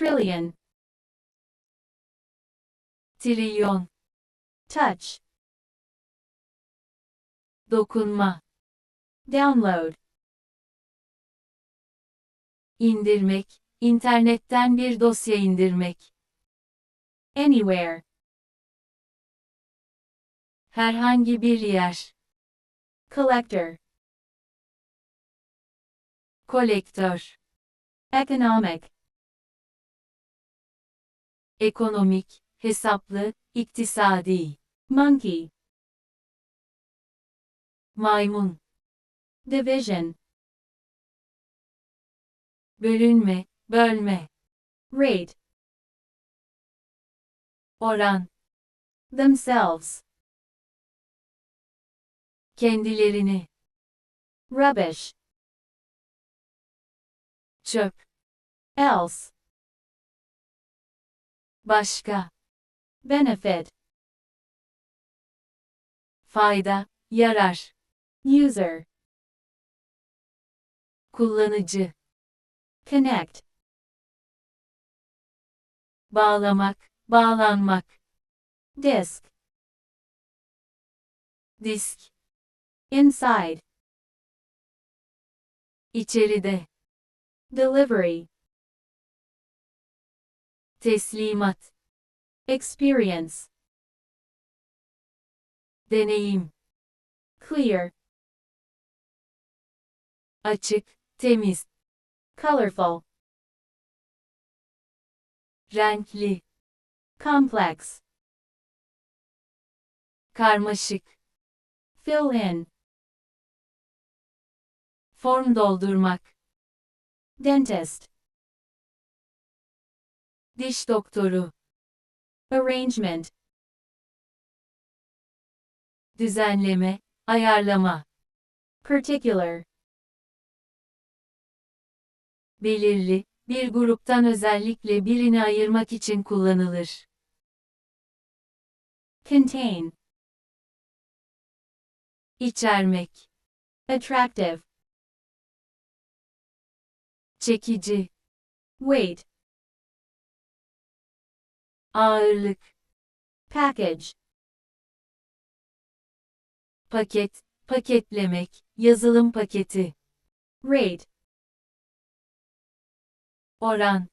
trillion, trilyon, touch, dokunma, download, indirmek, internetten bir dosya indirmek, anywhere, herhangi bir yer, collector, kolektör, economic, ekonomik, hesaplı, iktisadi, monkey, maymun, division, bölünme, bölme, rate, oran, themselves, kendilerini, rubbish, çöp, else, başka, benefit, fayda, yarar, user, kullanıcı, connect, bağlamak, bağlanmak, disk, disk, inside, içeride, delivery, teslimat, experience, deneyim, clear, açık, temiz, colorful, renkli, complex, karmaşık, fill in, form doldurmak, dentist, diş doktoru, arrangement, düzenleme, ayarlama, particular, belirli, bir gruptan özellikle birini ayırmak için kullanılır. contain, İçermek, attractive, çekici, weight, ağırlık, package, paket, paketlemek, yazılım paketi, rate, oran,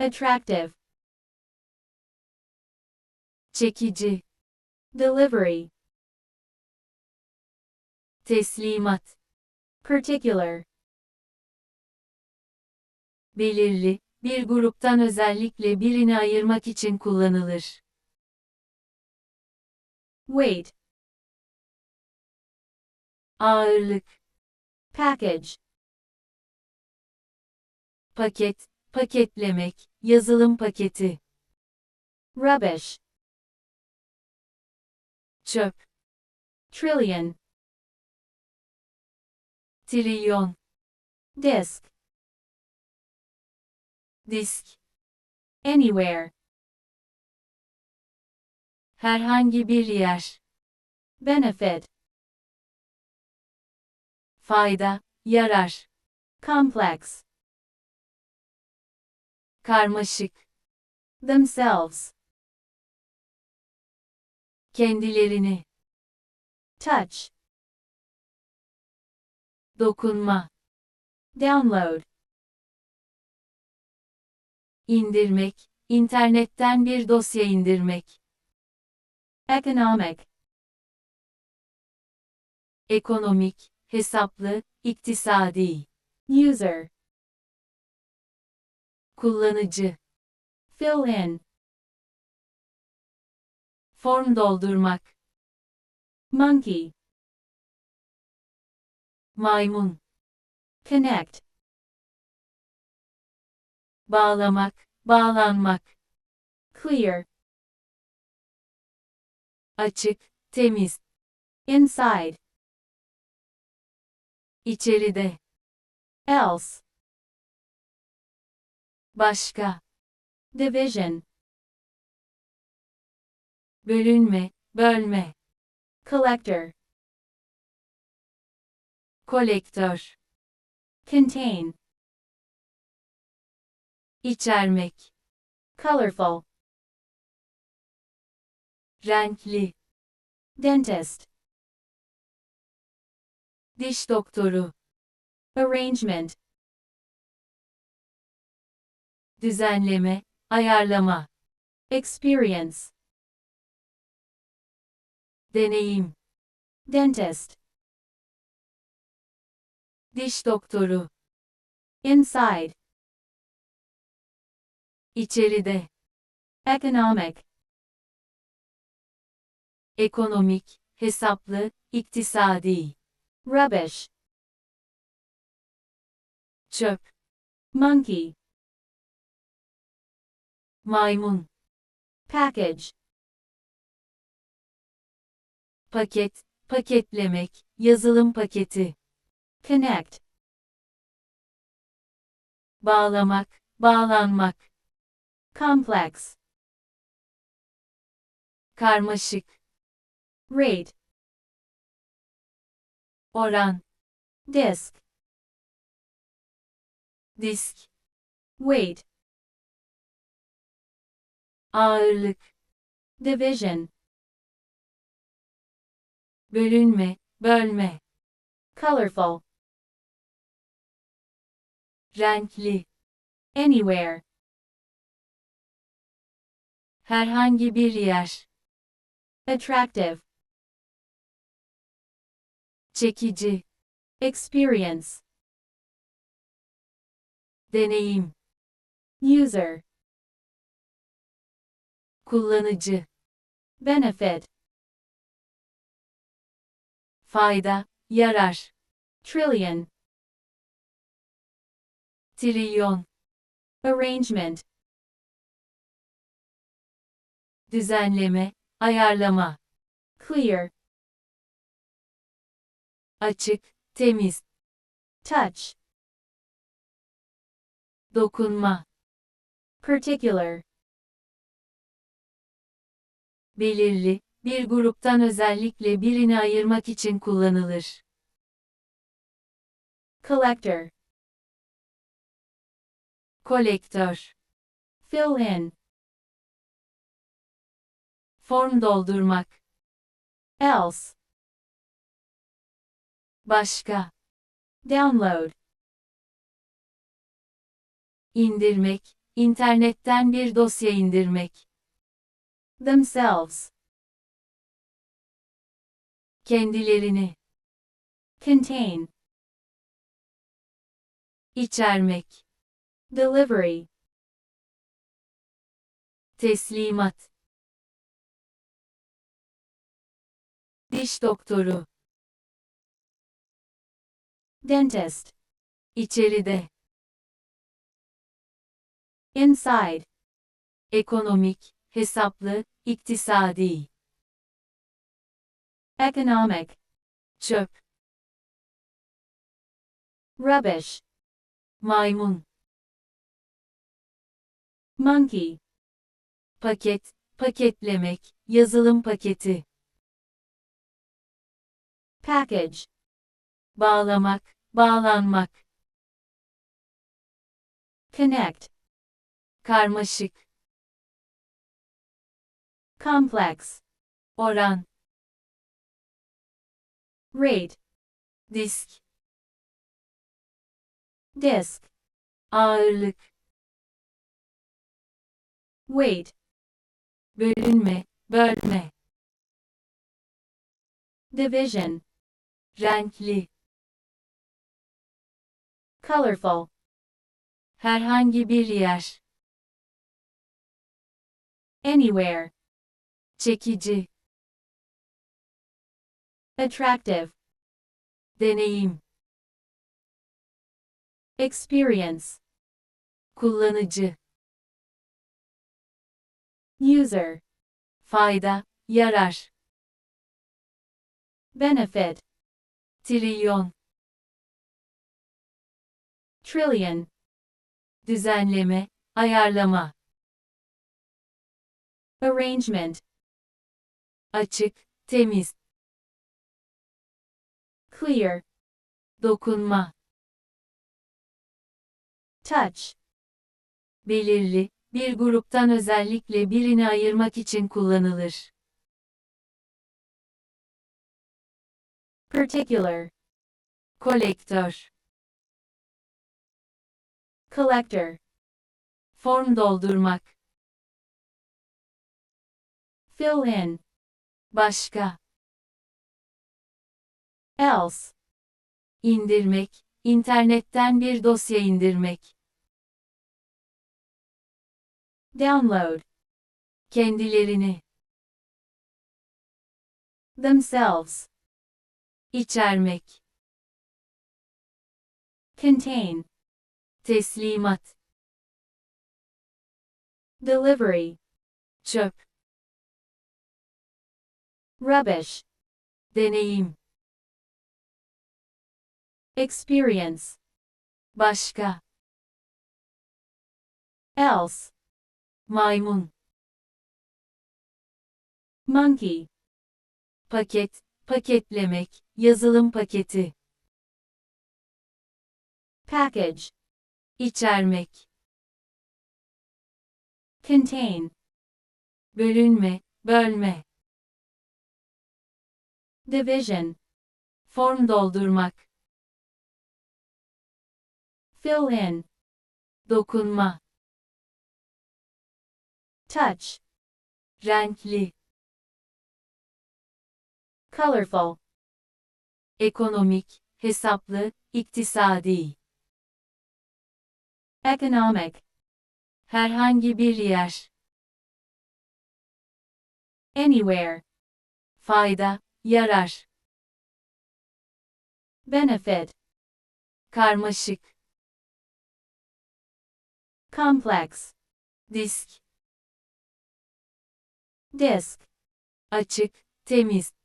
attractive, çekici, delivery, teslimat, particular, belirli, bir gruptan özellikle birini ayırmak için kullanılır. weight, Ağırlık, package, paket, paketlemek, yazılım paketi, rubbish, çöp, trillion, trilyon, disk, disk, anywhere, herhangi bir yer, benefit, fayda, yarar, complex, karmaşık, themselves, kendilerini, touch, dokunma, download, indirmek, internetten bir dosya indirmek, economic, ekonomik, hesaplı, iktisadi, user, kullanıcı, fill in, form doldurmak, monkey, maymun, connect, bağlamak, bağlanmak, clear, açık, temiz, inside, içeride, else, başka, division, bölünme, bölme, collector, kolektör, contain, içermek, colorful, renkli, dentist, diş doktoru, arrangement, düzenleme, ayarlama, experience, deneyim, dentist, diş doktoru, inside, içeride, economic, ekonomik, hesaplı, iktisadi, rubbish, çöp, monkey, maymun, package, paket, paketlemek, yazılım paketi, connect, bağlamak, bağlanmak, complex, karmaşık, rate, oran, disk, disk, weight, ağırlık, division, bölünme, bölme, colorful, renkli, anywhere, herhangi bir yer, attractive, çekici, experience, deneyim, user, kullanıcı, benefit, fayda, yarar, trillion, trilyon, arrangement, düzenleme, ayarlama, clear, açık, temiz, touch, dokunma, particular, belirli, bir gruptan özellikle birini ayırmak için kullanılır. collector, Kolektör, fill in, form doldurmak, else, başka, download, indirmek, internetten bir dosya indirmek, themselves, kendilerini, contain, içermek, delivery, teslimat, diş doktoru, dentist, içeride, inside, ekonomik, hesaplı, iktisadi, economic, çöp, rubbish, maymun, monkey, paket, paketlemek, yazılım paketi, package, bağlamak, bağlanmak, connect, karmaşık, complex, oran, rate, disk, disk, ağırlık, weight, bölünme, bölme, division, renkli, colorful, herhangi bir yer, anywhere, çekici, attractive, deneyim, experience, kullanıcı, user, fayda, yarar, benefit, trilyon, trillion, düzenleme, ayarlama, arrangement, açık, temiz, clear, dokunma, touch, belirli, bir gruptan özellikle birini ayırmak için kullanılır. Particular, Kolektör, collector, form doldurmak, fill in, başka, else, indirmek, internetten bir dosya indirmek, download, kendilerini, themselves, içermek, contain, teslimat, delivery, çöp, rubbish, deneyim, experience, başka, else, maymun, monkey, paket, paketlemek, yazılım paketi, package, içermek, contain, bölünme, bölme, division, form doldurmak, fill in, dokunma, touch, renkli, colorful, ekonomik, hesaplı, iktisadi, economic, herhangi bir yer, anywhere, fayda, yarar, benefit, karmaşık, complex, disk, disk, açık, temiz,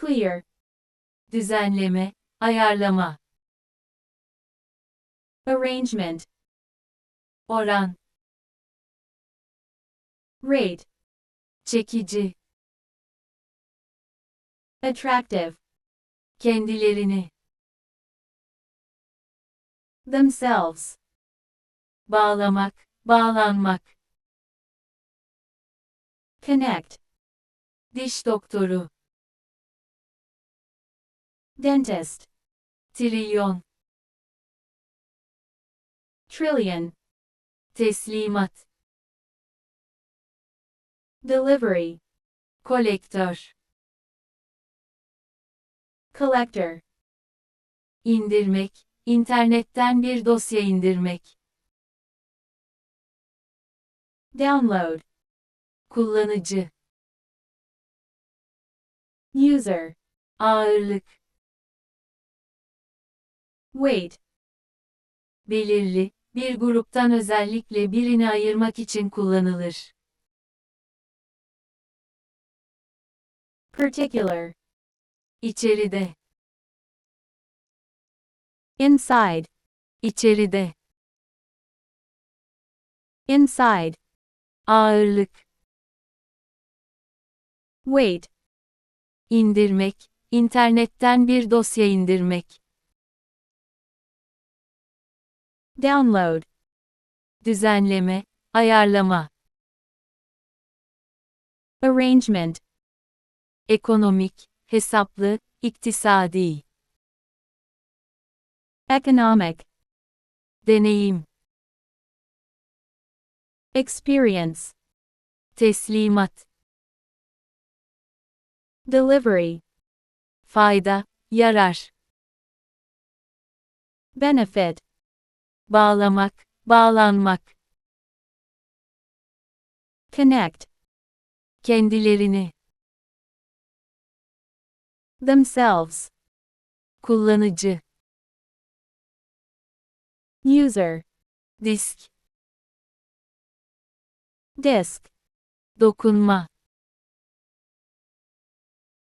clear, düzenleme, ayarlama, arrangement, oran, rate, çekici, attractive, kendilerini, themselves, bağlamak, bağlanmak, connect, diş doktoru, dentist, trilyon, trillion, teslimat, delivery, kolektör, collector, indirmek, internetten bir dosya indirmek, download, kullanıcı, user, ağırlık, weight, belirli, bir gruptan özellikle birini ayırmak için kullanılır. particular, İçeride, inside, içeride, inside, ağırlık, weight, indirmek, internetten bir dosya indirmek, download, düzenleme, ayarlama, arrangement, ekonomik, hesaplı, iktisadi, economic, deneyim, experience, teslimat, delivery, fayda, yarar, benefit, bağlamak, bağlanmak, connect, kendilerini, themselves, kullanıcı, user, disk, disk, dokunma,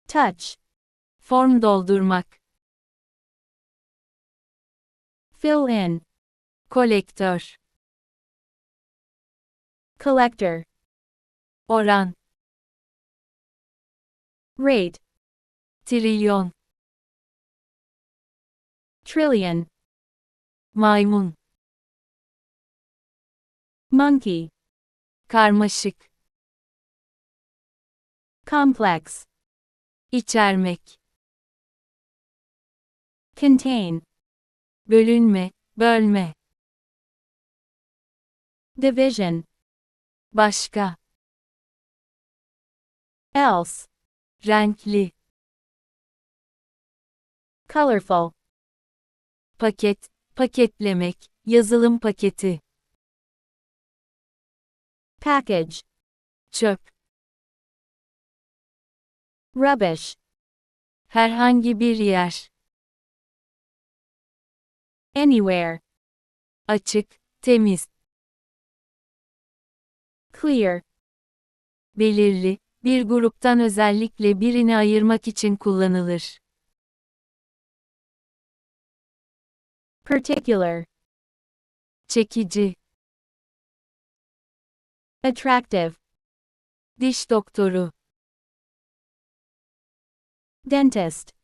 touch, form doldurmak, fill in, kolektör, collector, oran, rate, trilyon, trillion, maymun, monkey, karmaşık, complex, içermek, contain, bölünme, bölme, division, başka, else, renkli, colorful, paket, paketlemek, yazılım paketi, package, çöp, rubbish, herhangi bir yer, anywhere, açık, temiz, clear, belirli, bir gruptan özellikle birini ayırmak için kullanılır. particular, Çekici, attractive, diş doktoru, dentist,